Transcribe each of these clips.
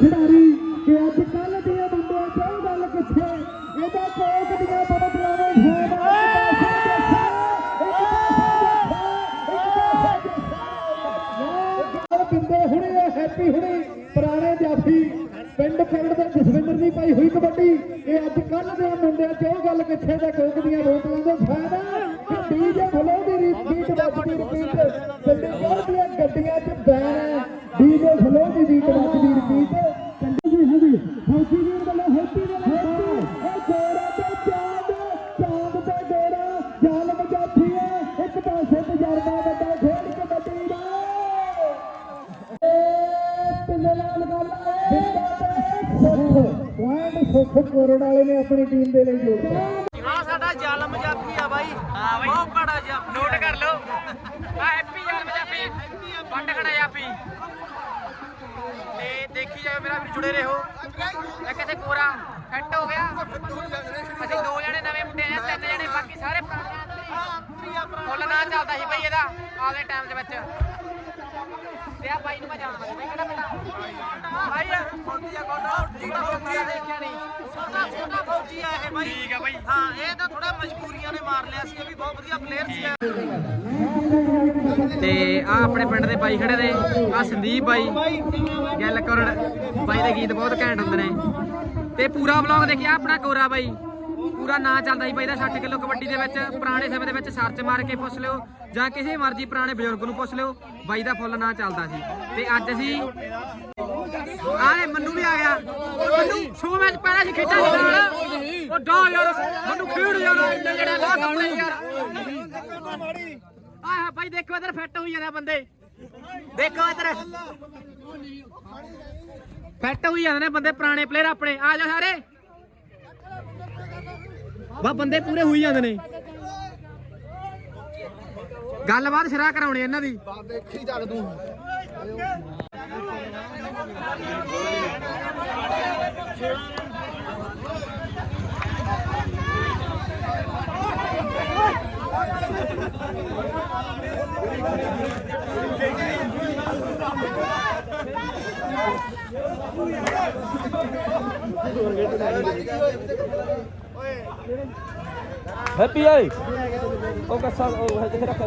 ਖਿਡਾਰੀ ਕਿ ਅੱਜ ਕੱਲ ਦੀਆਂ ਮੁੰਡਿਆਂ ਚੋਂ ਗੱਲ ਕਿੱਥੇ ਇਹਦਾ ਕੋਕ ਦੀਆਂ ਬੜੇ ਬੁਲਾਵੇ ਬਿੰਦੇ ਹੁਣੇ ਹੈਪੀ ਹੁਣੇ, ਪੁਰਾਣੇ ਜਾਫੀ, ਪਿੰਡ ਪਿੰਡ ਦੇ ਜਸਵਿੰਦਰ ਦੀ ਪਾਈ ਹੋਈ ਕਬੱਡੀ, ਇਹ ਅੱਜ ਕੱਲ ਦੇ ਮੁੰਡਿਆਂ ਚ ਉਹ ਗੱਲ ਕਿੱਥੇ ਦਾ ਕੋਕ ਦੀਆਂ ਬੋਤਲਾਂ ਦਾ ਫਾਇਦਾ। ਪੁਆਇੰਟ ਸੁੱਖ ਕੋਰੜ ਵਾਲੇ ਨੇ ਆਪਣੀ ਟੀਮ ਦੇ ਲਈ ਜੋੜਿਆ ਆ ਸਾਡਾ ਜ਼ਾਲਮ ਜਾਫੀ ਆ ਬਾਈ। ਹਾਂ ਬਾਈ। ਬਹੁਤ ਬੜਾ ਜਾਫੀ ਨੋਟ ਕਰ ਲਓ। ਆ ਹੈਪੀ ਜ਼ਾਲਮ ਜਾਫੀ ਵੱਡ ਖੜਾ ਜਾਫੀ ਤੇ ਦੇਖੀ ਜਾਵੇ ਮੇਰਾ ਵੀਰ ਜੁੜੇ ਰਹੋ। ਇਹ ਕਿਤੇ ਕੋਰਾ ਫਿੱਟ ਹੋ ਗਿਆ। ਅਸੀਂ ਦੋ ਜਣੇ ਨਵੇਂ ਮੁੰਡੇ ਆ ਤਿੰਨ ਜਣੇ ਬਾਕੀ ਸਾਰੇ ਪੁਰਾਣੇ ਆ। ਫੁੱਲ ਨਾ ਚੱਲਦਾ ਸੀ ਬਾਈ ਇਹਦਾ ਆਲੇ ਟਾਈਮ ਦੇ ਵਿੱਚ। ਤੇ ਆ ਬਾਈ ਨੂੰ ਮੈਂ ਜਾਣਦਾ ਬਾਈ ਕਿਹੜਾ ਬੇਟਾ ਬਾਈ ਆ ਫੌਜੀ ਆ ਗੋਡਾ ਜਿਹੜਾ ਫੌਜੀ ਦੇਖਿਆ ਨਹੀਂ। ਛੋਟਾ ਛੋਟਾ ਫੌਜੀ ਆ ਇਹ ਬਾਈ। ਠੀਕ ਆ ਬਾਈ। ਹਾਂ ਇਹ ਤਾਂ ਥੋੜਾ ਮਜਬੂਰੀਆਂ ਨੇ ਮਾਰ ਲਿਆ ਸੀ ਇਹ ਵੀ ਬਹੁਤ ਵਧੀਆ ਪਲੇਅਰ ਸੀ। ਤੇ ਆ ਆਪਣੇ ਪਿੰਡ ਦੇ ਬਾਈ ਖੜੇ ਨੇ ਆ ਸੰਦੀਪ ਬਾਈ ਗੱਲ ਕਰੜ ਬਾਈ ਦੇ ਗੀਤ ਬਹੁਤ ਘੈਂਟ ਹੁੰਦੇ ਨੇ। ਤੇ ਪੂਰਾ ਵਲੌਗ ਦੇਖਿਆ ਆਪਣਾ ਕੋਰਾ ਬਾਈ? ਪੂਰਾ ਨਾਂ ਚੱਲਦਾ ਸੀ ਬਾਈ ਦਾ 60 ਕਿਲੋ ਕਬੱਡੀ ਦੇ ਵਿੱਚ ਪੁਰਾਣੇ ਸਮੇਂ ਦੇ ਵਿੱਚ ਸਰਚ ਮਾਰ ਕੇ ਪੁੱਛ ਲਿਓ। ਜਾਂ ਕਿਸੇ ਮਰਜ਼ੀ ਪੁਰਾਣੇ ਬਜ਼ੁਰਗ ਨੂੰ ਪੁੱਛ ਲਿਓ, ਬਾਈ ਦਾ ਫੁੱਲ ਨਾਂ ਚੱਲਦਾ ਸੀ। ਤੇ ਅੱਜ ਅਸੀਂ ਆਏ ਮੰਨੂ ਵੀ ਆ ਗਿਆ ਮੰਨੂ, ਸ਼ੋ ਮੈਚ ਪਹਿਲਾਂ ਸੀ ਖੇਡਾਂ ਦੇ ਨਾਲ। ਉਹ ਡਾ ਯਾਰ, ਮੰਨੂ ਖੇਡ ਯਾਰ। ਇੰਨੇ ਜਿਹੜੇ ਲਾ ਕੱਪੜੇ ਯਾਰ। ਆਹ ਭਾਈ ਦੇਖੋ ਇਧਰ ਫਿੱਟ ਹੋਈ ਜਾਂਦੇ ਬੰਦੇ। ਦੇਖੋ ਇਧਰ। ਫਿੱਟ ਹੋਈ ਜਾਂਦੇ ਨੇ ਬੰਦੇ, ਪੁਰਾਣੇ ਪਲੇਅਰ ਆਪਣੇ। ਆ ਜਾ ਸਾਰੇ। ਵਾ ਬੰਦੇ ਪੂਰੇ ਹੋਈ ਜਾਂਦੇ ਨੇ। ਗੱਲਬਾਤ ਸਿਰਾ ਕਰਾਉਣੀ ਇਹਨਾਂ ਦੀ। ਦੇਖੀ ਚੱਲ ਤੂੰ। ਹੈਪੀ ਆਈ ਉਹ ਕੱਸਾ ਉਹ ਰੱਖਿਆ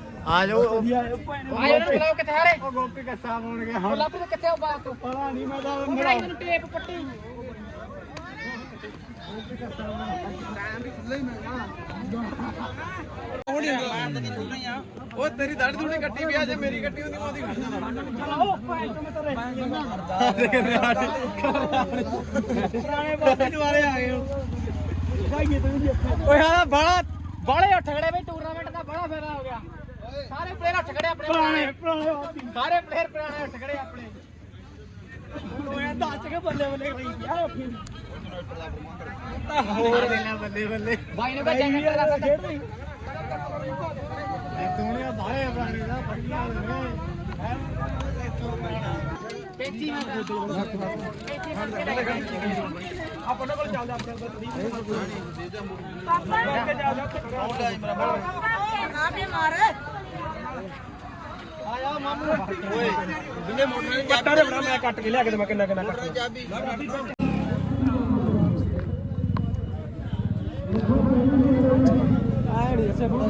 ਆਜੋ ਆਇਓ ਨਾ ਬੁਲਾਓ। ਕਿੱਥੇ ਹਾਰੇ? ਉਹ ਗੋਪੀ ਕੱਸਾ ਬਣ ਗਿਆ। ਉਹ ਲੱਭ ਕਿੱਥੇ ਉਹ ਬਾਤ ਤੋਂ? ਪਤਾ ਨਹੀਂ ਮੈਂ ਤਾਂ ਉਹ ਕਢਾਈ ਨੂੰ ਟੇਪ ਪੱਟੀ। ਉਹ ਤੇਰੀ ਦਾੜੀ ਦੂੜੀ ਕੱਟੀ ਵੀ ਆ ਜੇ ਮੇਰੀ ਕੱਟੀ ਹੁੰਦੀ ਮੈਂ ਉਹਦੀ ਪੁਰਾਣੇ ਬਾਬੇ ਦੁਆਰੇ ਆ ਗਏ ਓਏ ਹਾਂ ਬਾਲਾ ਬਾਲੇ ਉੱਠ ਖੜੇ ਬਈ ਟੂਰਨਾਮੈਂਟ ਦਾ ਬੜਾ ਫਾਇਦਾ ਹੋ ਗਿਆ। ਸਾਰੇ ਪਲੇਅਰ ਉੱਠ ਖੜੇ ਆਪਣੇ ਪੁਰਾਣੇ ਪੁਰਾਣੇ ਸਾਰੇ ਪਲੇਅਰ ਪੁਰਾਣੇ ਉੱਠ ਖੜੇ ਆਪਣੇ ਓਏ ਦੱਸ ਕੇ ਬੱਲੇ ਬੱਲੇ ਰਹੀ ਯਾਰ ਉੱਠੀ ਹੋਰ ਬੱਲੇ ਬੱਲੇ ਬਾਈ ਨੇ ਬੱਚਾ ਕਿਹੜਾ ਖੇਡ ਰਹੀ ਦੁਨੀਆ ਬਾਹਰੇ ਬਣੀ ਦਾ ਬੜੀਆਂ ਨੇ ਪੇਚੀ ਮੈਂ ਪੇਚੀ ਆਪਾਂ ਕੋਲ ਚੱਲਦਾ ਆਪਣੇ ਕੱਟਾ ਦੇ ਬਣਾ ਮੈਂ ਕੱਟ ਕੇ ਲਿਆ ਕੇ ਤੇ ਮੈਂ ਕਿੰਨਾ ਕਿੰਨਾ ਕੱਟ ਆਏ ਨਹੀਂ ਐਸੇ ਬੜਾ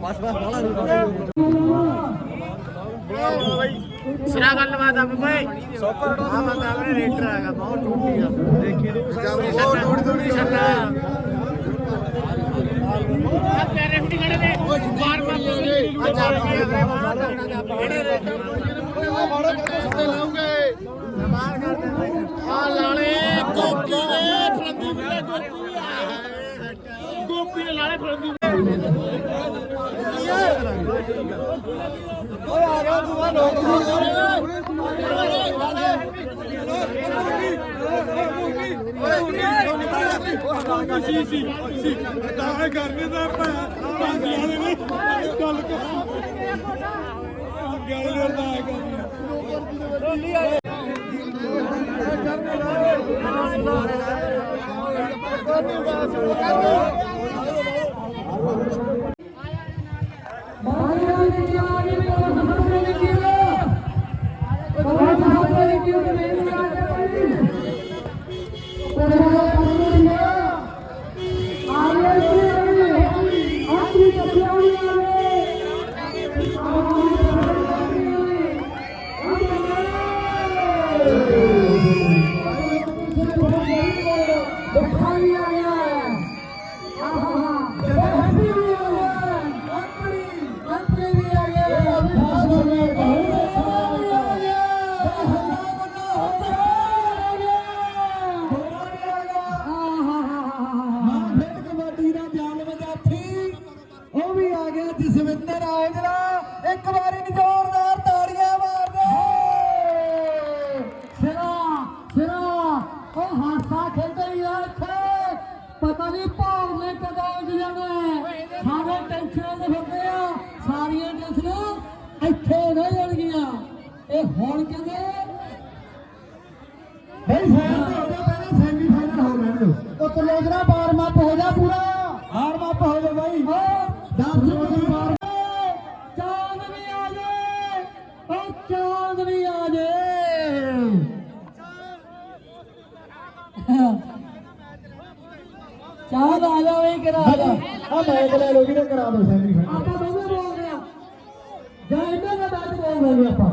ਬਸ ਬਸ ਬੜਾ ਸਿਰਾ ਗੱਲਬਾਤ ਆ ਬਈ ਸੋਕਰ ਦਾ ਮੈਂ ਤਾਂ ਆਪਣੇ ਰੇਟਰ ਹੈਗਾ ਬਹੁਤ ਟੁੱਟੀ ਆ। ਦੇਖੀ ਤੂੰ ਬਹੁਤ ਨੇ ਬਾਰ ਬਾਰ ਗੋਪੀ ਫਰੰਦੀ ਗੋਪੀ ਗੋਪੀ ਫਰੰਦੀ ਓਏ ਆ ਗਿਆ ਦੂਆ ਲੋਕ ਸੀ ਸੀ ਸੀ ਤਾਂ ਕਰਨੇ ਦਾ ਭਾਂ ਗਿਆ ਨੇ ਗੱਲ ਕਰ ਗੱਲ ਦੇ ਤਾਂ ਆ ਗਿਆ ਰੋਲੀ ਆਏ ਕਰਨੇ ਦਾ ਕਰਨੇ ਦਾ ਚਾਂਦ ਵੀ ਆ ਜੇ। ਚਾਂਦ ਆ ਜਾਵੇ ਕਿਰਾ ਆ ਜਾ। ਆ ਮੈਚ ਲੈ ਲੋ ਵੀਰੇ ਕਰਾ ਦਿਓ ਸੈਮੀ ਫਾਈਨਲ। ਆਪਾਂ ਦੋਵੇਂ ਬੋਲ ਰਹੇ ਆ। ਜਾਂ ਇਹਨਾਂ ਦਾ ਮੈਚ ਬੋਲ ਰਹੇ ਆਪਾਂ।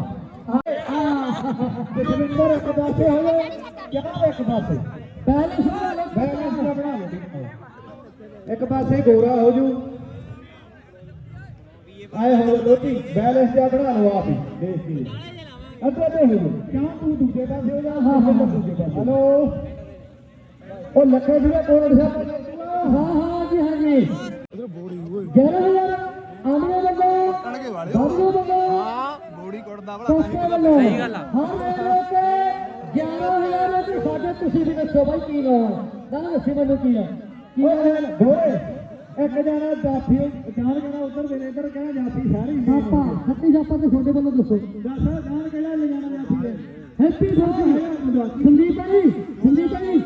ਜਸਵਿੰਦਰ ਇੱਕ ਪਾਸੇ ਹੋ ਜਾ ਕਿਹੜਾ ਇੱਕ ਪਾਸੇ? ਬੈਲੈਂਸ ਦਾ ਬਣਾ ਲਓ। ਇੱਕ ਪਾਸੇ ਗੋਰਾ ਹੋ ਜੂ। ਆਏ ਹੋ ਲੋਟੀ ਬੈਲੈਂਸ ਦਾ ਬਣਾ ਲਓ ਆਪ ਹੀ। ਦੇਖ ਕੇ। ਅੱਗੇ ਤੇ ਹੋ ਜੂ ਕਿਉਂ ਤੂੰ ਦੂਜੇ ਪਾਸੇ ਹੋ ਜਾ ਹਾਂ ਹਾਂ। ਦੂਜੇ ਪਾਸੇ। ਹਲੋ। ਉਹ ਲੱਖੇ ਜਿਹੜਾ ਕੋਲ। ਸਾਹਿਬ ਹਾਂ ਹਾਂ ਜੀ ਹਾਂ ਜੀ ਗਿਆਰਾਂ ਹਜ਼ਾਰ ਆਮਨੇ ਵੱਲੋਂ। ਬਾਬੂ ਵੱਲੋਂ ਹਾਂ ਬੋੜੀ ਕੁੱਟਦਾ ਬੜਾ ਸਹੀ ਗੱਲ ਆ। ਹਾਂ ਮੇਰੇ ਕੇ 11000 ਤੇ ਸਾਡੇ ਤੁਸੀਂ ਵੀ ਦੱਸੋ ਬਾਈ ਕੀ ਨਾ ਨਾ ਦੱਸੀ ਮੈਨੂੰ ਕੀ ਆ। ਕੀ ਓਏ ਗੋਰੇ ਇੱਕ ਜਣਾ ਜਾਫੀ ਜਾਨ ਜਣਾ ਉਧਰ ਦੇ ਇਧਰ ਕਹਿੰਦਾ ਜਾਫੀ ਸਾਰੀ ਪਾਪਾ ਸੱਤੀ ਜਾਪਾ ਤੇ ਤੁਹਾਡੇ ਵੱਲੋਂ ਦੱਸੋ। ਦੱਸ ਜਾਨ ਕਿਹੜਾ ਲੈ ਜਾਣਾ ਜਾਫੀ ਦੇ। ਹੈਪੀ ਫੌਜੀ। ਸੰਦੀਪ ਭਾਈ ਸੰਦੀਪ ਭਾਈ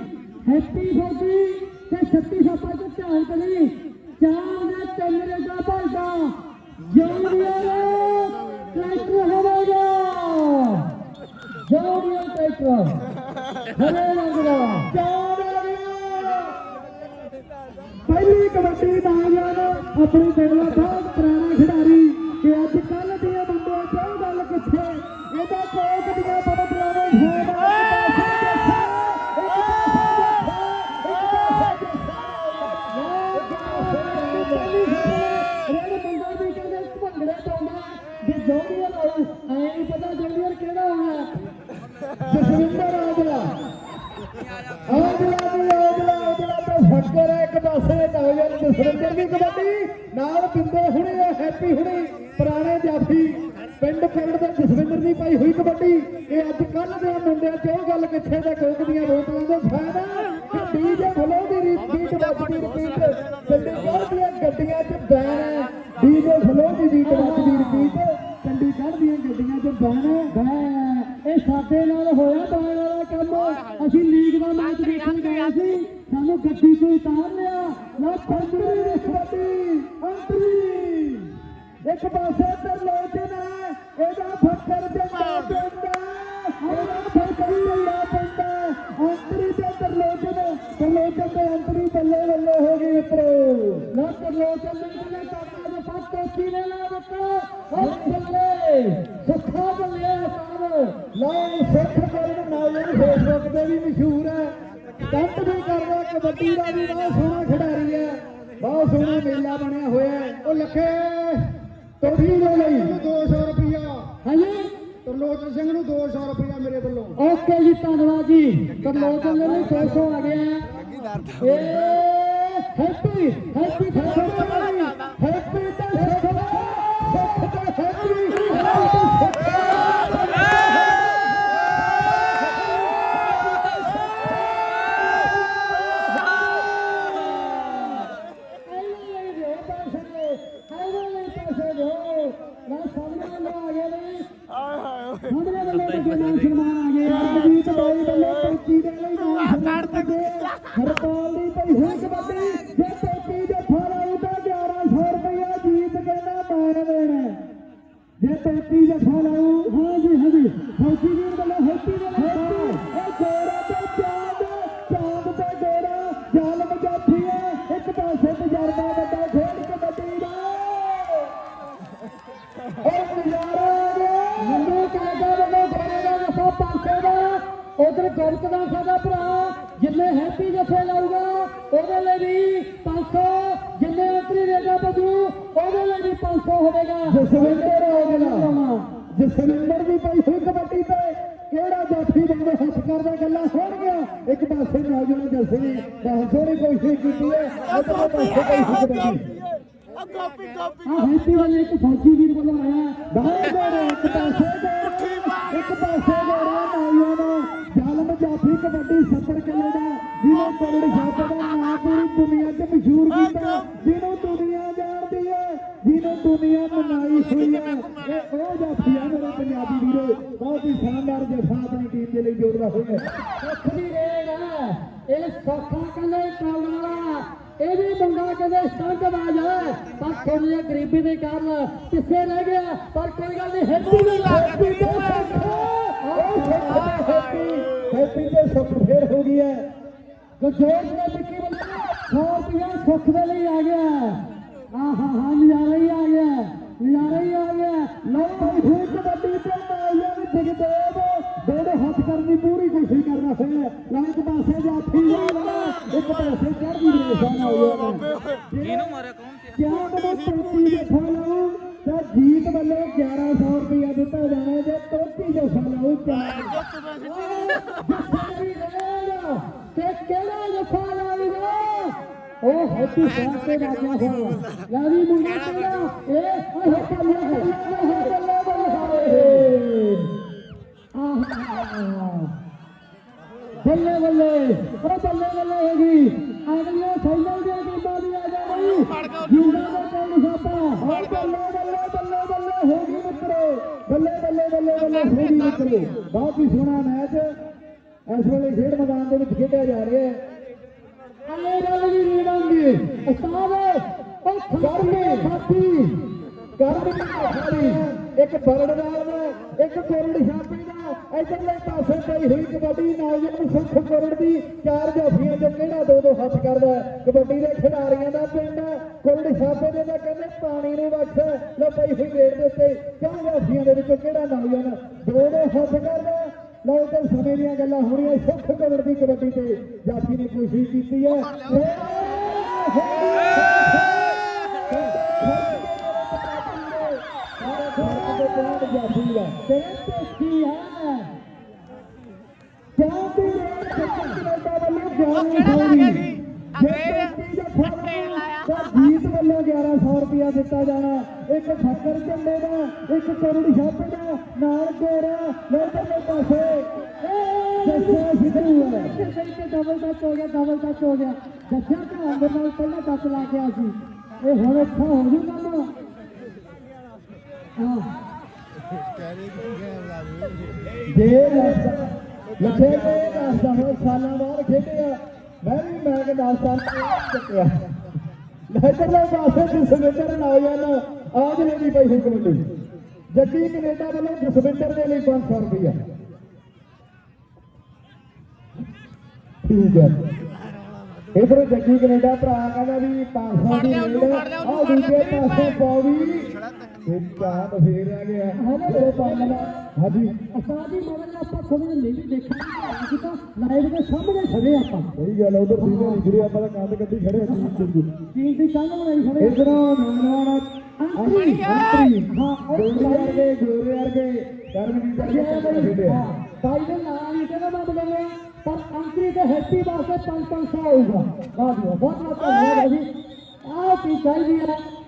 ਹੈਪੀ ਫੌਜੀ ਤੇ ਸੱਤੀ ਜਾਪਾ ਤੇ ਧਿਆਨ ਕਰੀ। ਚਾਰ ਦੇ ਤਿੰਨ ਰੇਗਾ ਭਲਦਾ ਜੋੜੀਆਂ ਟਰੈਕਟਰ ਹੋਵੇਗਾ। ਜੋੜੀਆਂ ਟਰੈਕਟਰ। ਹਰੇ ਰੰਗ ਦਾ। ਚਾਰ ਪਹਿਲੀ ਕਬੱਡੀ ਦਾ ਯਾਰ ਆਪਣੀ ਬਹੁਤ ਪੁਰਾਣਾ ਖਿਡਾਰੀ ਕਿ ਅੱਜ ਕੱਲ ਦੀਆਂ ਬੰਦੇ ਕੋਈ ਗੱਲ ਕਿੱਥੇ ਇਹਦਾ ਕੋਕ ਦੀਆਂ ਹੈ ਇਹ ਸਾਡੇ ਨਾਲ ਹੋਇਆ ਬਾਣ ਵਾਲਾ ਕੰਮ। ਅਸੀਂ ਲੀਗ ਦਾ ਮੈਚ ਦੇਖਣ ਗਏ ਸੀ। ਸਾਨੂੰ ਗੱਡੀ ਤੋਂ ਉਤਾਰ ਲਿਆ। ਨਾ ਅੰਤਰੀ ਰਿਸ਼ਵਤੀ ਅੰਤਰੀ। ਇੱਕ ਪਾਸੇ ਤਰਲੋਚਨ ਹੈ ਇਹਦਾ ਫੱਕਰ ਜੰਦਾ ਪੈਂਦਾ। ਇਹਦਾ ਫੱਕਰ ਜੰਦਾ ਪੈਂਦਾ ਅੰਤਰੀ ਤੇ ਤਰਲੋਚਨ ਤਰਲੋਚਨ ਤੇ ਅੰਤਰੀ ਬੱਲੇ ਬੱਲੇ ਹੋ ਗਈ ਮਿੱਤਰੋ ਨਾ ਕਰੋ ਚੱਲੇ ਟੋਪੀ ਨੇ ਲਾ ਦਿੱਤਾ ਉਹ ਬੱਲੇ ਸੁੱਖਾ ਬੱਲੇ ਸਾਹਿਬ ਲਓ ਸਿੱਖ ਕਰਨ ਨੌਜਵਾਨ ਫੇਸਬੁੱਕ ਤੇ ਵੀ ਮਸ਼ਹੂਰ ਹੈ। ਕੰਟ ਵੀ ਕਰਦਾ ਕਬੱਡੀ ਦਾ ਵੀ ਬਹੁਤ ਸੋਹਣਾ ਖਿਡਾਰੀ ਹੈ। ਬਹੁਤ ਸੋਹਣਾ ਮੇਲਾ ਬਣਿਆ ਹੋਇਆ ਉਹ ਲੱਖੇ ਤੋੜੀ ਦੇ ਲਈ। 200 ਰੁਪਿਆ ਹਾਂਜੀ। ਤਰਲੋਚਨ ਸਿੰਘ ਨੂੰ 200 ਰੁਪਿਆ ਮੇਰੇ ਵੱਲੋਂ। ਓਕੇ ਜੀ ਧੰਨਵਾਦ ਜੀ। ਕਰਲੋਚਨ ਦੇ ਲਈ 200 ਆ ਗਿਆ। ਏ ਹੈਪੀ ਹੈਪੀ ਹੈਪੀ। ਫੌਜੀ ਵੀਰ ਵੱਲੋਂ ਹੈਪੀ ਦੇ ਨਾਲ ਇਹ ਗੋਰਾ ਤੇ ਚਾਂਦ ਚਾਂਦ ਤੇ ਗੋਰਾ ਜਾਲਮ ਜਾਫੀ ਹੈ। ਇੱਕ ਪਾਸੇ ਤਜਰਬਾ ਵੱਡਾ ਖੇਡ ਕਬੱਡੀ ਦਾ। ਉਹ ਨਜ਼ਾਰਾ ਨੰਨੂ ਕਾਗਾ ਵੱਲੋਂ ਗੋਰੇ ਦਾ ਨਫਾ 500 ਦਾ। ਉਧਰ ਗੁਰਤ ਦਾ ਸਾਡਾ ਭਰਾ ਜਿੰਨੇ ਹੈਪੀ ਜੱਫੇ ਲਾਊਗਾ ਉਹਦੇ ਲਈ ਵੀ 500 ਜਿੰਨੇ ਅੰਤਰੀ ਰੇਗਾ ਬਦੂ ਉਹਦੇ ਲਈ ਵੀ 500 ਹੋਵੇਗਾ ਜਸਵਿੰਦਰ ਆ ਗਿਆ ਜਸਵਿੰਦਰ ਦੀ ਪਈ ਹੋਈ ਕਬੱਡੀ ਤੇ ਕਿਹੜਾ ਜਾਫੀ ਦੇ ਹੱਥ ਕਰਦਾ ਗੱਲਾਂ ਸੁਣ ਗਿਆ ਇੱਕ ਪਾਸੇ ਨੌਜਵਾਨ ਜਸਵੀ ਬਹੁਤ ਸੋਹਣੀ ਕੋਸ਼ਿਸ਼ ਕੀਤੀ ਹੈ ਉਧਰ ਪਾਸੇ ਪਈ ਹੋਈ ਕਬੱਡੀ ਆ ਹੈਪੀ ਵਾਲੇ ਇੱਕ ਫੌਜੀ ਵੀਰ ਵੱਲੋਂ ਆਇਆ। ਬਾਹਰ ਗੋੜਾ ਇੱਕ ਪਾਸੇ ਗੋੜਾ ਇੱਕ ਪਾਸੇ ਗੋੜਾ ਨਾਈਆਂ ਦਾ। ਜਾਲਮ ਜਾਫੀ ਕਬੱਡੀ 70 ਕਿਲੋ ਦਾ ਜਿਹਨੇ ਕਰੜ ਛਾਪ ਦਾ ਨਾਂ ਪੂਰੀ ਦੁਨੀਆ 'ਚ ਮਸ਼ਹੂਰ ਕੀਤਾ ਜਿਹਨੂੰ ਦੁਨੀਆ ਜਾਣਦੀ ਹੈ ਜਿਹਨੂੰ ਦੁਨੀਆ ਮਨਾਈ ਹੋਈ ਹੈ। ਇਹ ਉਹ ਜਾਫੀ ਹੈ ਮੇਰੇ ਪੰਜਾਬੀ ਵੀਰੋ। ਬਹੁਤ ਹੀ ਸ਼ਾਨਦਾਰ ਜਫਾ ਆਪਣੀ ਟੀਮ ਦੇ ਲਈ ਜੋੜਦਾ ਹੋਇਆ ਸੁੱਖ ਦੀ ਰੇਗਾ ਇਹ ਸੌਖਾ ਕਹਿੰਦੇ ਟਾਲਣ ਵਾਲਾ ਇਹ ਵੀ ਬੰਦਾ ਕਹਿੰਦੇ ਸਟੰਟ ਬਾਜ ਹੈ ਪਰ ਥੋੜੀ ਜਿਹੀ ਗਰੀਬੀ ਦੇ ਕਾਰਨ ਪਿੱਛੇ ਰਹਿ ਗਿਆ ਪਰ ਕੋਈ ਗੱਲ ਨਹੀਂ ਹੈਪੀ ਵੀ ਹੈਪੀ ਤੇ ਸੁੱਖ। ਉਹ ਸੁੱਖ ਤੇ ਹੈਪੀ ਹੈਪੀ ਤੇ ਸੁੱਖ ਫੇਰ ਹੋ ਗਈ ਹੈ। ਗਜੋਤ ਨੇ ਵਿੱਕੀ ਵੱਲੋਂ 100 ਰੁਪਇਆ ਸੁੱਖ ਦੇ ਲਈ ਆ ਗਿਆ। ਆ ਹਾਂ ਹਾਂ ਨਜ਼ਾਰਾ ਹੀ ਆ ਗਿਆ ਨਜ਼ਾਰਾ ਹੀ ਆ ਗਿਆ। ਲਓ ਭਾਈ ਫੇਰ ਕਬੱਡੀ ਤੇ ਮਾਇਆ ਵੀ ਜਗਦੇਵ ਦੋਨੇ ਹੱਥ ਕਰਨ ਦੀ ਪੂਰੀ ਕੋਸ਼ਿਸ਼ ਕਰਨਾ ਹੋਇਆ ਨਾ ਇੱਕ ਪਾਸੇ ਜਾਫੀ ਵਾਲਾ ਇੱਕ ਪਾਸੇ ਚੜ੍ਹਦੀ ਰੇਸ਼ਾ ਨਾਲ ਹੋਇਆ ਇਹਨੂੰ ਮਾਰਿਆ ਕੌਣ ਤੇ ਕਿਆ ਕਦੇ ਤੋਤੀ ਜੱਫਾ ਲਾਉ ਤਾਂ ਜੀਤ ਵੱਲੋਂ 1100 ਰੁਪਇਆ ਦਿੱਤਾ ਜਾਣਾ ਜੇ ਤੋਤੀ ਜੱਫਾ ਲਾਉ ਜੱਫੀ ਰੇਗਾ ਤੇ ਕਿਹੜਾ ਜੱਫਾ ਲਾਵੇਗਾ? ਉਹ ਹੈਪੀ ਸਾਹਿਬ ਤੇ ਰਾਜਾ ਹੋਇਆ। ਲੈ ਵੀ ਮੁੰਡਾ ਤੇਰਾ। ਇਹ ਉਹ ਬੱਲੇ ਬੱਲੇ ਬੱਲੇ ਬੱਲੇ ਆਹ। ਬੱਲੇ ਬੱਲੇ। ਉਹ ਬੱਲੇ ਬੱਲੇ ਹੋ ਗਈ। ਹੋ ਗਈ ਮਿੱਤਰੋ ਬਹੁਤ ਹੀ ਸੋਹਣਾ ਮੈਚ। ਇਸ ਵੇਲੇ ਖੇਡ ਮੈਦਾਨ ਦੇ ਵਿੱਚ ਖੇਡਿਆ ਜਾ ਰਿਹਾ ਹੈ। ਆਏ ਗੱਲ ਵੀ ਨਹੀਂ ਬਣਦੀ ਉਸਤਾਦ ਉਹ ਖੜਕੇ ਸਾਥੀ। ਦੀ ਖਾਲੀ ਇੱਕ ਬਰੜਦਾਰ ਦਾ ਇੱਕ ਕੋਰੜ ਛਾਪੇ ਦਾ ਇਧਰਲੇ ਪਾਸੇ ਪਈ ਹੋਈ ਕਬੱਡੀ ਨੌਜਵਾਨ ਸੁਖ ਕੋਰੜ ਦੀ ਚਾਰ ਜਾਫੀਆਂ ਚੋਂ ਕਿਹੜਾ ਦੋ ਦੋ ਹੱਥ ਕਰਦਾ? ਕਬੱਡੀ ਦੇ ਖਿਡਾਰੀਆਂ ਦਾ ਪਿੰਡ। ਕੋਰੜ ਛਾਪੇ ਦੇ ਤਾਂ ਕਹਿੰਦੇ ਪਾਣੀ ਨੂੰ ਵੱਖ ਲੋ ਪਈ ਹੋਈ ਗੇੜ ਦੇ ਉੱਤੇ ਚਾਰ ਜਾਫੀਆਂ ਦੇ ਵਿੱਚੋਂ ਕਿਹੜਾ ਨੌਜਵਾਨ ਦੋ ਦੋ ਹੱਥ ਕਰਦਾ? ਲਓ ਤੇ ਸਮੇਂ ਦੀਆਂ ਗੱਲਾਂ ਹੋਣੀਆਂ ਸੁਖ ਕੋਰੜ ਦੀ ਕਬੱਡੀ ਤੇ ਜਾਫੀ ਨੇ ਕੋਸ਼ਿਸ਼ ਕੀਤੀ ਹੈ ਤੇਰੇ ਤੇ ਕੀ ਹੈ ਜੀਤ ਵੱਲੋਂ 1100 ਰੁਪਇਆ ਦਿੱਤਾ ਜਾਣਾ ਇੱਕ ਫੱਕਰ ਝੰਡੇ ਦਾ ਇੱਕ ਕਰੜ ਛਾਪੇ ਦਾ ਨਾਲ ਗੋਰਾ ਲੋਕਾਂ ਪਾਸੇ ਜੱਸਾ ਸਿੱਧੂ ਹੈ ਤੇ ਡਬਲ ਟੱਚ ਹੋ ਗਿਆ ਡਬਲ ਟੱਚ ਹੋ ਗਿਆ ਜੱਜਾ ਤਾਂ ਅੰਦਰ ਨਾਲ ਪਹਿਲਾਂ ਟੱਚ ਲਾ ਗਿਆ ਸੀ ਇਹ ਹੁਣ ਇੱਥੋਂ ਹੋ ਜੂ ਕੰਮ। ਹਾਂ ਜੇ ਲੱਖੇ ਕੋਈ ਦੱਸਦਾ ਹੋ ਸਾਲਾਂ ਬਾਅਦ ਖੇਡਿਆ ਮੈਂ ਵੀ ਮੈਂ ਕਿ 10 ਸਾਲ ਚੱਕਿਆ ਲੈਟਰਲੇ ਪਾਸੇ ਜਸਵਿੰਦਰ ਨੌਜਵਾਨ ਆਜ ਨੇ ਵੀ ਪਈ ਹੋਈ ਕਬੱਡੀ ਜੱਗੀ ਕੈਨੇਡਾ ਵੱਲੋਂ ਜਸਵਿੰਦਰ ਦੇ ਲਈ 500 ਰੁਪਇਆ ਠੀਕ ਹੈ ਇਧਰ ਜੱਗੀ ਕੈਨੇਡਾ ਭਰਾ ਕਹਿੰਦਾ ਵੀ 500 ਦੀ ਲੀਡ ਆ ਦੂਜੇ ਪਾਸੇ ਪੌੜੀ ਇੱਕ ਚਾਹ ਫੇਰ ਆ ਗਿਆ ਹਲੇ ਪਾਣਾ ਹਾਂਜੀ ਅਸਾਦੀ ਮਗਰ ਆਪਾਂ ਥੋੜੀ ਜਿਹੀ ਨਹੀਂ ਦੇਖਾਂਗੇ ਅਸੀਂ ਤਾਂ ਲਾਈਵ ਦੇ ਸਾਹਮਣੇ ਖੜੇ ਆਪਾਂ ਸਹੀ ਗੱਲ ਹੈ ਉਧਰ ਸੀਨੀਅਰ ਨਿਗਰੇ ਆਪਾਂ ਤਾਂ ਕੰਧ ਕੱਢੀ ਖੜੇ ਹਾਂ ਚੀਨ ਦੀ ਕੰਧ ਬਣਾਈ ਖੜੇ ਇਧਰੋਂ ਨੌਜਵਾਨ ਅੰਤਰੀ ਅੰਤਰੀ ਹਾਂ ਗੋਰੇ ਵਰਗੇ ਗੋਰੇ ਵਰਗੇ ਕਰਮਜੀਤ ਵਰਗੇ ਚੱਕਰ ਖੇਡਿਆ ਭਾਈ ਦੇ ਨਾਮ ਨਹੀਂ ਕਹਿੰਦਾ ਮੈਂ ਬਦਲਿਆ ਪਰ ਅੰਤਰੀ ਤੇ ਹੈਪੀ ਵਾਸਤੇ 5-500 ਆਊਗਾ ਬਹੁਤ ਬਹੁਤ ਬਹੁਤ ਧੰਨਵਾਦ ਜੀ ਆਹ ਕੀ ਚਾਹੀਦੀ ਹੈ ਬਹੁਤ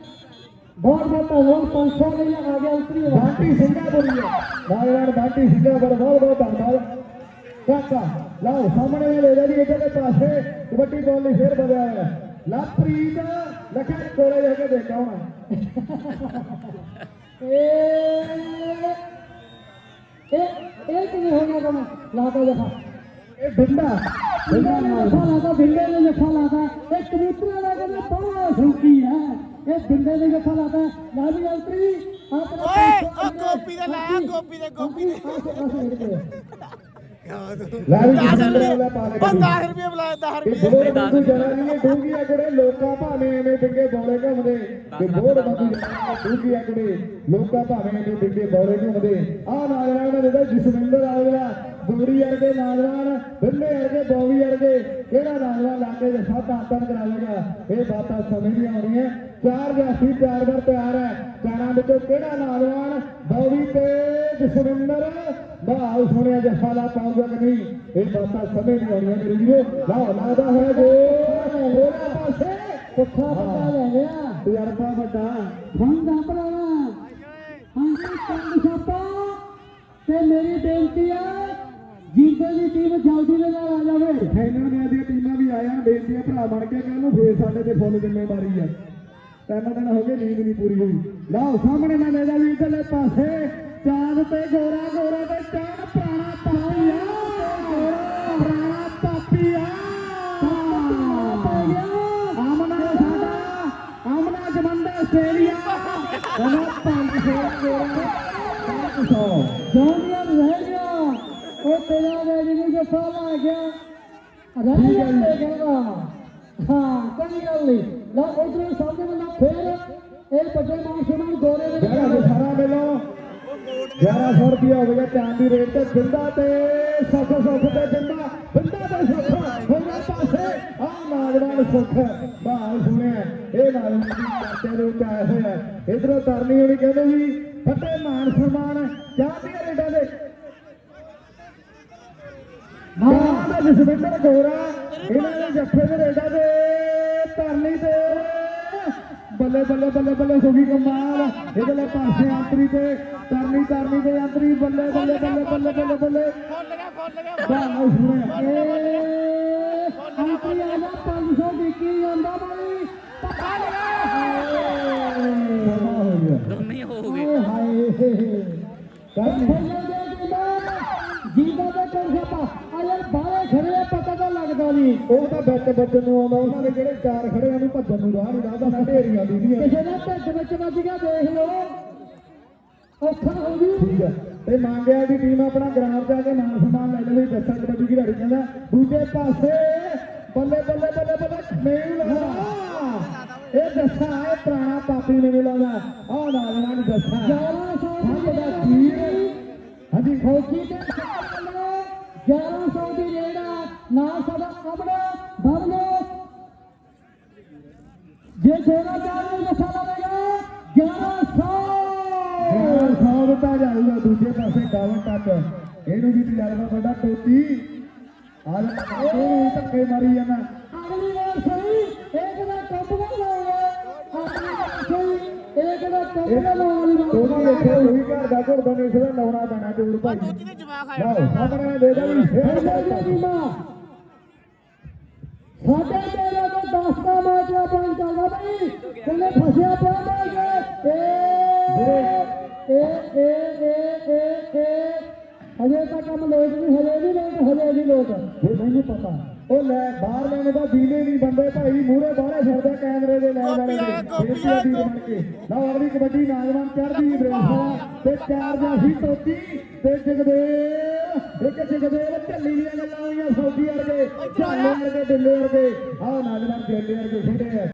ਬਹੁਤ ਧੰਨਵਾਦ 500 ਲਈ ਆ ਗਿਆ ਅੰਤਰੀ ਦਾ ਬਾਂਟੀ ਸਿੰਘਾਪੁਰੀ ਹੈ ਨੌਜਵਾਨ ਬਾਂਟੀ ਸਿੰਘਾਪੁਰ ਬਹੁਤ ਬਹੁਤ ਧੰਨਵਾਦ ਕਾਕਾ ਲਓ ਸਾਹਮਣੇ ਵਾਲੇ ਲੈ ਜੀ ਇਧਰਲੇ ਪਾਸੇ ਕਬੱਡੀ ਬਾਲ ਲਈ ਫੇਰ ਬਦਿਆ ਹੋਇਆ। ਲਵਪ੍ਰੀਤ ਲਖੇ ਕੋਲੇ ਜਾ ਕੇ ਦੇਖਾ ਹੁਣ। ਏ ਇਹ ਇਹ ਕਿਵੇਂ ਹੋ ਗਿਆ ਕੰਮ ਲਾਤਾ ਜਫਾ ਇਹ ਬਿੰਦਾ ਬਿੰਦੇ ਨੇ ਜਫਾ ਲਾਤਾ ਬਿੰਦੇ ਨੇ ਜਫਾ ਲਾਤਾ ਇਹ ਕਬੂਤਰਾਂ ਦਾ ਕਹਿੰਦੇ ਬੜਾ ਸ਼ੌਕੀ ਹੈ। ਇਹ ਬਿੰਦੇ ਨੇ ਜਫਾ ਲਾਤਾ ਲਾਲੀ ਅੰਤਰੀ। ਆਪਣਾ ਓਏ ਉਹ ਗੋਪੀ ਦਾ ਲਾਇਆ ਗੋਪੀ ਦੇ ਗੋਪੀ ਦੇ। ਲੈ ਵੀ ਲੈ ਉਹ 10 ਰੁਪਏ ਬੁਲਾਇਆ 10 ਇਹ ਰੁਪਏ ਜਨਾਨੀਆਂ ਡੂੰਗੀਆਂ ਕੁੜੇ ਲੋਕਾਂ ਭਾਵੇਂ ਐਵੇਂ ਡਿੱਗੇ ਬੌਲੇ ਘੁੰਮਦੇ। ਤੇ ਬੰਦੂ ਜਨਾਨੀਆਂ ਡੂੰਗੀਆਂ ਕੁੜੇ ਲੋਕਾਂ ਭਾਵੇਂ ਐਵੇਂ ਡਿੱਗੇ ਬੌਲੇ ਘੁੰਮਦੇ। ਆਹ ਨਾਗਰਾਨ ਦਾ ਜਿਹੜਾ ਜਸਵਿੰਦਰ ਆਗਲਾ ਬੂੜੀ ਵਰਗੇ ਨਾਗਰਾਨ ਬਿੱਲੇ ਵਰਗੇ, ਬੌਵੀ ਵਰਗੇ, ਕਿਹੜਾ ਨਾਗਰਾ ਲਾ ਕੇ ਜਸਾ ਤਾਤਨ ਕਰਾਵੇਗਾ ਇਹ ਬਾਤਾਂ ਸਮਝ ਨਹੀਂ ਆਉਣੀਆਂ। ਚਾਰ ਜਾਸੀ ਚਾਰ ਵਾਰ ਤਿਆਰ ਹੈ। ਚਾਰਾਂ ਵਿੱਚੋਂ ਕਿਹੜਾ ਨਾਗਰਾਨ ਬੌਵੀ ਤੇ ਜਸਵਿੰਦਰ। ਬਾਹਰ ਸੁਣਿਆ ਜਸਾ ਲਾ ਪਾਉਂਗਾ ਕਿ ਨਹੀਂ? ਇਹ ਬਾਤਾਂ ਸਮਝ ਨਹੀਂ ਆਉਣੀਆਂ ਮੇਰੇ ਵੀਰੋ। ਲਾਓ ਲਾਦਾ ਹੈ ਜੋ ਹੋਣਾ ਪਾਸੇ ਪੁੱਠਾ ਪੱਕਾ ਲੈ ਗਿਆ ਤਜਰਬਾ ਵੱਡਾ। ਹੁਣ ਦਾ ਭਰਾਵਾ, ਹਾਂਜੀ ਕੰਨ ਛਾਪਾ। ਤੇ ਮੇਰੀ ਬੇਨਤੀ ਆ ਜਿੰਦੇ ਦੀ ਟੀਮ ਜਲਦੀ ਦੇ ਨਾਲ ਆ ਜਾਵੇ। ਫਾਈਨਲ ਦੀਆਂ ਦੀਆਂ ਟੀਮਾਂ ਵੀ ਆਇਆ ਬੇਨਤੀਆਂ ਭਰਾ ਬਣ ਕੇ ਕੱਲ ਨੂੰ ਫੇਰ ਸਾਡੇ ਤੇ ਫੁੱਲ ਜ਼ਿੰਮੇਵਾਰੀ ਆ। ਤਿੰਨ ਦਿਨ ਹੋ ਗਏ ਨੀਂਦ ਨਹੀਂ ਪੂਰੀ ਹੋਈ। ਲਓ ਸਾਹਮਣੇ ਨਾ ਲੈ ਜਾ ਵੀ ਇਧਰਲੇ ਪਾਸੇ। ਚਾਂਦ ਤੇ ਗੋਰਾ ਗੋਰਾ ਰਹਿ ਗਿਆ ਤੇ ਹਾਂ ਕੋਈ ਗੱਲ ਨਹੀਂ ਲਾ ਉਧਰ ਸਾਹਮਣੇ ਵਾਲਾ ਫੇਰ ਇਹ ਵੱਡੇ ਮਾਨਸੂਨ ਗੋਰੇ ਦੇ ਵਿੱਚ ਸਾਰਾ ਮਿਲੋ 1100 ਰੁਪਇਆ ਹੋ ਗਿਆ ਚਾਂਦ ਦੀ ਰੇਟ ਤੇ ਬਿੰਦਾ ਤੇ ਸੁੱਖ ਸੁੱਖ ਤੇ ਬਿੰਦਾ ਬਿੰਦਾ ਤੇ ਸੁੱਖ ਹੋ ਗਿਆ ਪਾਸੇ ਆ ਨਾਗਰਾਨ ਸੁੱਖ ਬਾਹਰ ਸੁਣਿਆ ਇਹ ਨਾਗਰਾਨ ਦੀ ਚਰਚੇ ਦੇ ਵਿੱਚ ਆਇਆ ਹੋਇਆ ਆ ਇਧਰੋਂ ਤਰਨੀ ਹੋਣੀ ਕਹਿੰਦੇ ਜੀ ਫਤਿਹ ਮਾਨ ਸਨਮਾਨ ਚਾਹ ਦੀਆਂ ਰੇਟਾਂ ਦੇ ਮਾਂ ਦਾ ਜਸਵਿੰਦਰ ਗੋਰਾ ਇਹਨਾਂ ਦੇ ਜੱਫੇ ਦੇ ਰੇਟਾਂ ਦੇ ਤਰਨੀ ਤੇ। ਬੱਲੇ ਬੱਲੇ ਬੱਲੇ ਬੱਲੇ ਹੋ ਗਈ ਕਮਾਲ। ਇਹਦੇ ਪਾਸੇ ਅੰਤਰੀ ਤੇ ਤਰਨੀ ਤਰਨੀ ਤੇ ਅੰਤਰੀ ਬੱਲੇ ਬੱਲੇ ਬੱਲੇ ਬੱਲੇ ਬੱਲੇ ਬੱਲੇ ਫੁੱਲ ਗਿਆ ਫੁੱਲ ਗਿਆ ਬਾਹਰ ਸੁਣਿਆ ਅੰਤਰੀ ਆ ਜਾ 500 ਵਿਕੀ ਜਾਂਦਾ ਬਾਈ। ਪੱਕਾ ਗਿਆ। ਦੋਨੇ ਹੋ ਹਾਏ ਹਾਏ। ਕਰਨੀ ਦੇ ਜੀਦਾ ਦੇ ਕਰ ਆ ਯਾਰ ਬਾਹਰ ਖੜੇ ਆ, ਪਤਾ ਤਾਂ ਲੱਗਦਾ ਨਹੀਂ ਉਹ ਤਾਂ ਵਿੱਚ ਬੱਚਨ ਨੂੰ ਆਉਂਦਾ ਉਹਨਾਂ ਦੇ ਜਿਹੜੇ ਚਾਰ ਖੜੇ ਆ, ਉਹਨੂੰ ਭੱਜਣ ਨੂੰ ਰਾਹ ਨਹੀਂ ਲੱਗਦਾ ਢੇਰੀਆਂ ਦੀਦੀਆਂ ਕਿਸੇ ਦਾ ਢਿੱਡ ਵਿੱਚ ਵੱਜ ਗਿਆ ਦੇਖ ਲਓ। ਔਖਾ ਹੋ ਗਈ। ਠੀਕ ਹੈ ਤੇ ਮੰਗਿਆ ਦੀ ਟੀਮ ਆਪਣਾ ਗਰਾਮ ਜਾ ਕੇ ਨਾਮ ਸਨਮਾਨ ਲੈ ਲਈ ਦੱਸਾਂ ਕਬੱਡੀ ਖਿਡਾਰੀ ਕਹਿੰਦਾ ਦੂਜੇ ਪਾਸੇ ਬੱਲੇ ਬੱਲੇ ਬੱਲੇ ਬੱਲੇ ਨਹੀਂ ਇਹ ਦੱਸਾਂ ਇਹ ਪੁਰਾਣਾ ਪਾਪੀ ਨੇ ਵੀ ਲਾਉਂਦਾ ਆਹ ਨਾਗਣਾ ਨੂੰ ਦੱਸਾਂ 1100 ਹੱਥ ਦਾ ਖੀਰ ਹਾਂਜੀ ਫੌਜੀ ਦੇ ਸੱਟਾਂ ਵੱਲੋਂ 1100 ਦੀ ਰੇੜਾ ਨਾਲ ਸਾਡਾ ਆਪਣਾ ਬਰਨੋ ਜੇ ਜੋੜਾ ਚਾਰ ਨੂੰ ਨਸ਼ਾ ਲਵੇਗਾ 1100 ਸੌ। ਦਿੱਤਾ ਜਾਊਗਾ ਦੂਜੇ ਪਾਸੇ ਡਾਵਨ ਟੱਕ ਇਹਨੂੰ ਵੀ ਤਜਰਬਾ ਵੱਡਾ ਟੋਟੀ ਆ ਲੈ ਉਹ ਧੱਕੇ ਮਾਰੀ ਜਾਂਦਾ। ਅਗਲੀ ਵਾਰ ਸਹੀ ਇੱਕ ਦਾ ਟੱਪ ਦਾ ਦਾ ਲਾਉਂਗੇ ਟੋਟੀ ਇੱਥੇ ਹੋਈ ਘਰ ਦਾ ਘੁਰਦਾ ਨੇ ਇਸਦਾ ਲਾਉਣਾ ਪੈਣਾ ਟੂਰ ਭਾਈ ਜਿਹਨੇ ਜਵਾਕ ਆਇਆ ਲਓ ਸਾਹਮਣੇ ਦੇ ਦੇ ਵੀ ਫਿਰ ਜੀ ਮਾਂ। ਸਾਡੇ ਤੇਰੇ ਤੋਂ 10 ਦਾ ਮੈਚ ਦਾ ਪੁਆਇੰਟ ਚੱਲਦਾ ਬਈ। ਕਿੰਨੇ ਫਸਿਆ ਪਿਆ ਮੈਚ ਏ ਏ ਏ ਏ ਏ ਏ ਹਜੇ ਤਾਂ ਕੰਮ ਲੋਟ ਨਹੀਂ ਹਜੇ ਨਹੀਂ ਲੋਟ ਹਜੇ ਨਹੀਂ ਲੋਟ ਇਹ ਮੈਨੂੰ ਪਤਾ। ਉਹ ਲੈ ਬਾਹਰ ਲੈਣੇ ਦਾ ਦੀਨੇ ਨਹੀਂ ਬੰਦੇ ਭਾਈ ਮੂਹਰੇ ਬਾਹਰੇ ਫਿਰਦੇ ਕੈਮਰੇ ਦੇ ਲੈ ਵਾਲੇ ਦੇ ਗੋਪੀ ਬੇਟੀ ਆ, ਦੀ ਬਣ ਕੇ। ਲਓ ਅਗਲੀ ਕਬੱਡੀ ਨੌਜਵਾਨ ਚੜ੍ਹਦੀ ਬਰੇਸਾ ਤੇ ਚਾਰ ਜਾਫੀ ਟੋਟੀ ਤੇ ਜਗਦੇਵ ਇੱਕ ਜਗਦੇਵ ਢੱਲੀ ਦੀਆਂ ਗੱਲਾਂ ਹੋਈਆਂ ਫੌਜੀ ਵਰਗੇ ਝਾਲੇ ਵਰਗੇ ਢਿੱਲੇ ਵਰਗੇ। ਆਹ ਨੌਜਵਾਨ ਢਿੱਲੇ ਵਰਗੇ ਖੇਡੇ ਆ।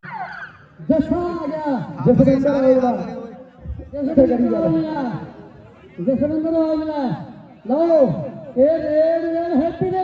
ਜੱਸਾ ਆ ਗਿਆ। ਜਸਵਿੰਦਰ ਆਉਦਾ ਜਸਵਿੰਦਰ ਆ ਗਿਆ। ਜਸਵਿੰਦਰ ਆ ਗਿਆ। ਲਓ ਇਹ ਰੇਡ ਰੇਡ ਹੈਪੀ ਨੇ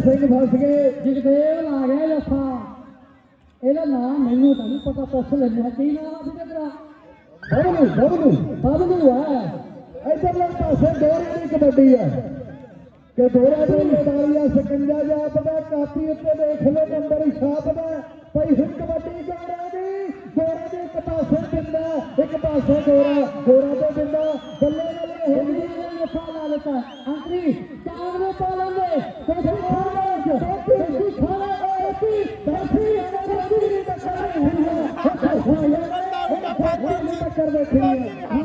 ਸਿੰਘ ਫਸ ਗਏ ਜਗਦੇਵ ਆ ਗਿਆ ਜੱਫਾ ਇਹਦਾ ਨਾਮ ਮੈਨੂੰ ਤਾਂ ਨਹੀਂ ਪਤਾ ਪੁੱਛ ਲੈਣਾ ਕੀ ਨਾਮ ਆ ਵੀਰੇ ਤੇਰਾ ਬਬਲੂ ਬਬਲੂ। ਬਬਲੂ ਆ। ਇਧਰਲੇ ਪਾਸੇ ਦੋਰੇ ਦੀ ਕਬੱਡੀ ਹੈ ਕਿ ਦੋਰੇ ਦੇ 45 ਸਕੰਜਾ ਜਾਪਦਾ ਕਾਪੀ ਉੱਤੇ ਦੇਖ ਲਓ ਨੰਬਰ ਛਾਪਦਾ ਪਈ ਹੁਣ ਕਬੱਡੀ ਗੋਰਾ ਦੀ ਗੋਰਾ ਦੇ ਇੱਕ ਪਾਸੇ ਬਿੰਦਾ ਇੱਕ ਪਾਸੇ ਗੋਰਾ ਗੋਰਾ ਤੇ ਬਿੰਦਾ ਬੱਲੇ ਬੱਲੇ ਹੋ ਹਿੰਦੀ ਨੇ ਮੱਥਾ ਲਾ ਦਿੱਤਾ ਅੰਤਰੀ ਚਾਂਦ ਦੇ ਪਾਲਣ ਦੇ ਕੋਠੀ ਖਾਣਾ ਕੋਠੀ ਖਾਣਾ ਕੋਠੀ ਬੈਠੀ ਕੋਠੀ ਦੀ ਟੱਕਰ ਦੇਖਣੀ ਹੈ ਹਾਂ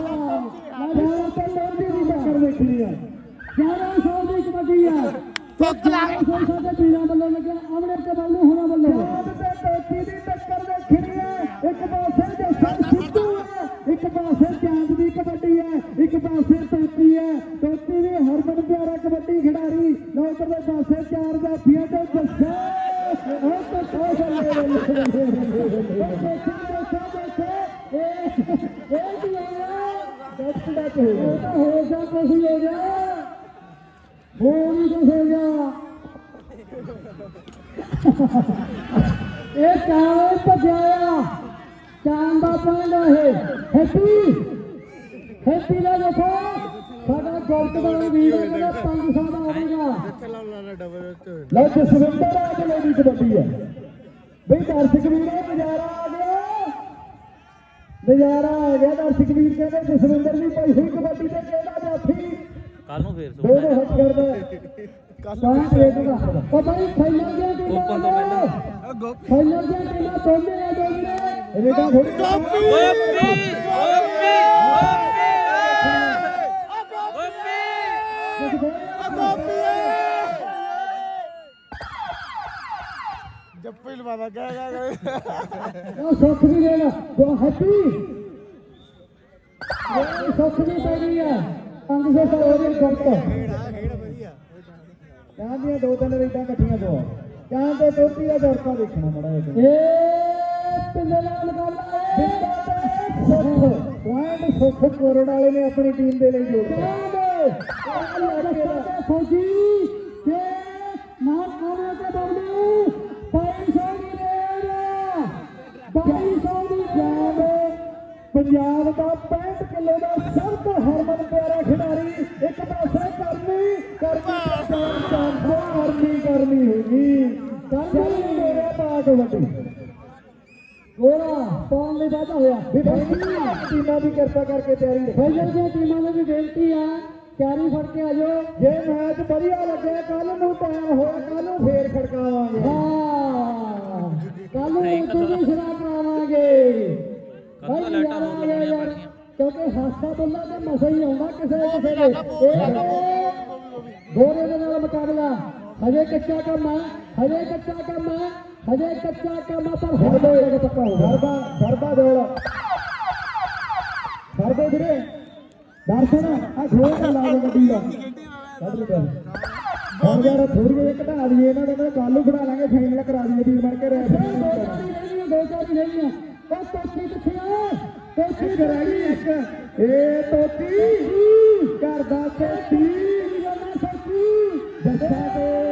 ਮੈਂ ਤੇ। ਲੋਡੀ ਦੀ ਟੱਕਰ ਦੇਖਣੀ ਹੈ 1100 ਦੀ ਕਬੱਡੀ ਆ ਫੁੱਕ ਲਾ ਕੇ ਸੋ ਸਾਡੇ ਵੀਰਾਂ ਵੱਲੋਂ ਲੱਗਿਆ ਆਮਣੇ ਤੇ ਵੱਲੋਂ ਹੋਣਾ ਵੱਲੋਂ ਚਾਂਦ ਤੇ ਟੋਕੀ ਦੀ ਟੱਕਰ ਦੇਖਣੀ ਹੈ ਇੱਕ ਪਾਸੇ ਜਸਨ ਸਿੱਧੂ ਹੈ ਇੱਕ ਪਾਸੇ ਚਾਂਦ ਦੀ ਕਬੱਡੀ ਹੈ, ਇੱਕ ਪਾਸੇ ਟੋਕੀ ਹੈ। ਟੋਕੀ ਵੀ ਹਰਮਨ ਪਿਆਰਾ ਕਬੱਡੀ ਖਿਡਾਰੀ, ਨੌਕਰ ਦੇ ਪਾਸੇ ਚਾਰ ਜਾਫੀਆਂ ਤੇ ਜੱਸਾ ਉਹ ਤਾਂ ਸੋ ਚੱਲੇ ਇਹ ਇਹ ਕੀ ਹੋਇਆ ਡੱਟ ਡੱਟ ਹੋ ਇਹ ਤਾਂ ਹੋ ਜਾ ਕੁਝ ਹੋ ਜਾ ਹੋ ਨਹੀਂ ਕੁਝ ਹੋ ਗਿਆ ਇਹ ਕਾਲੇ ਭਜਾਇਆ ਚਾਂਦ ਦਾ ਪਾਂਡਾ ਹੈ ਹੈਪੀ ਹੈਪੀ ਦਾ ਦੇਖੋ ਸਾਡਾ ਗੁਰਤ ਦਾ ਵੀਰ ਜਿਹੜਾ 5 ਸਾਲ ਦਾ ਹੋਵੇਗਾ ਲਓ ਜਸਵਿੰਦਰ ਆ ਕੇ ਦੀ ਕਬੱਡੀ ਹੈ ਬਈ ਦਰਸ਼ਕ ਵੀਰੋ ਨਜ਼ਾਰਾ ਆ ਗਿਆ। ਨਜ਼ਾਰਾ ਆ ਗਿਆ ਦਰਸ਼ਕ ਵੀਰ ਕਹਿੰਦੇ ਜਸਵਿੰਦਰ ਦੀ ਪਈ ਹੋਈ ਕਬੱਡੀ ਤੇ ਕਿਹੜਾ ਜਾਫੀ ਕੱਲ ਨੂੰ ਫੇਰ ਦੋਨੋਂ ਹੱਥ ਕਰਦਾ ਕੌਣ ਦੇਖੇਗਾ ਉਹ ਭਾਈ ਫਾਈਨਲ ਦੀਆਂ ਟੀਮਾਂ ਨੇ ਫਾਈਨਲ ਦੀਆਂ ਟੀਮਾਂ ਦੋਨੇ ਆ ਦੋਨੇ ਰੇਡਾ ਥੋੜੀ ਓਪੀ ਜੱਪੀ ਲਵਾਦਾ ਕਹਿ ਕਹਿ ਉਹ ਸੁੱਖ ਵੀ ਦੇਣਾ ਉਹ ਹੈਪੀ ਇਹ ਸੁੱਖ ਵੀ ਪੈ ਗਈ ਆ 500 ਸਾਲ ਹੋ ਗਏ ਗੁਰਤ ਚਾਹ ਦੀਆਂ ਦੋ ਤਿੰਨ ਰੇਡਾਂ ਇਕੱਠੀਆਂ ਪਵਾ ਚਾਹ ਤੇ ਟੋਪੀ ਦਾ ਦਰਪਾ ਦੇਖਣਾ ਮੜਾ ਇਹ ਪਿੰਡੇ ਨਾਲ ਗੱਲ ਆਏ ਸੁੱਖ ਪੁਆਇੰਟ ਸੁੱਖ ਕੋਰੜ ਵਾਲੇ ਨੇ ਆਪਣੀ ਟੀਮ ਦੇ ਲਈ ਜੋੜਿਆ। ਫੌਜੀ। ਤੇ ਨਾਲ ਆਉਣੇ ਤੇ ਬਬਲੂ 500 ਦੀ ਰੇਡ 2200 ਦੀ ਪੰਜਾਬ ਪੰਜਾਬ ਦਾ 65 ਕਿਲੋ ਦਾ ਸਭ ਤੋਂ ਹਰਮਨ ਪਿਆਰਾ ਖਿਡਾਰੀ। ਇੱਕ ਪਾਸੇ ਕਰਨੀ ਕਰਨੀ ਕਰਨੀ ਕਰਨੀ ਹੈਗੀ ਕਰਨੀ ਮੇਰਾ ਬਾਗ ਵੱਡੀ। ਗੋਰਾ ਪਾਉਣ ਲਈ ਵਾਧਾ ਹੋਇਆ। ਟੀਮਾਂ ਦੀ ਕਿਰਪਾ ਕਰਕੇ ਤਿਆਰੀ ਫਾਈਨਲ ਦੀਆਂ ਟੀਮਾਂ ਨੂੰ ਵੀ ਬੇਨਤੀ ਆ। ਤਿਆਰੀ ਫੜ ਕੇ ਆ ਜਾਓ। ਜੇ ਮੈਚ ਵਧੀਆ ਲੱਗੇ ਕੱਲ ਨੂੰ ਟਾਈਮ ਹੋਇਆ ਕੱਲ ਨੂੰ ਫੇਰ ਖੜਕਾਵਾਂਗੇ। ਹਾਂ। ਕੱਲ ਨੂੰ ਤੁਸੀਂ ਸ਼ਰਾ ਕਰਾਵਾਂਗੇ ਕੱਲ ਨੂੰ ਲਾਈਟਾਂ ਹੋਰ ਲੱਗਣੀਆਂ ਕਿਉਂਕਿ ਹਾਸਾ ਬੰਦਾ ਤੇ ਮਸਾ ਹੀ ਆਉਂਦਾ ਕਿਸੇ ਕਿਸੇ ਦੇ। ਇਹ ਗੋਰੇ ਦੇ ਨਾਲ ਮੁਕਾਬਲਾ। ਹਜੇ ਕੱਚਾ ਕੰਮ ਆ ਹਜੇ ਕੱਚਾ ਕੰਮ ਆ ਹਜੇ ਕੱਚਾ ਕੰਮ ਆ ਪਰ ਹੁਣ ਤੋਂ ਇਹ ਪੱਕਾ ਹੋਊਗਾ ਗਰਬਾ ਗਰਬਾ ਦੋਲ ਕਰਦੇ ਵੀਰੇ ਦਰਸ਼ਨ ਆ ਖੋਲ ਕੇ ਲਾ ਦੇ ਗੱਡੀ ਦਾ। ਕੱਢ ਲੈ ਹੁਣ ਯਾਰ ਥੋੜੀ ਜਿਹੀ ਘਟਾ ਦਈਏ ਇਹਨਾਂ ਦਾ ਕੱਲ ਨੂੰ ਬਣਾ ਲਾਂਗੇ ਫਾਈਨਲ ਕਰਾ ਦਈਏ ਟੀਮ ਬਣ ਕੇ ਰੈਫਰ ਦੋ ਚਾਰੀ ਰਹਿਣੀਆਂ ਦੋ ਚਾਰੀ ਰਹਿਣੀਆਂ ਉਹ ਤੋਤੀ ਕਿੱਥੇ ਆ? ਤੋਤੀ ਰਹਿ ਗਈ ਇੱਕ ਏ ਤੋਤੀ ਕਰਦਾ ਤੋਤੀ ਜਨਾ ਸੋਤੀ ਦੱਸਾ ਦੇ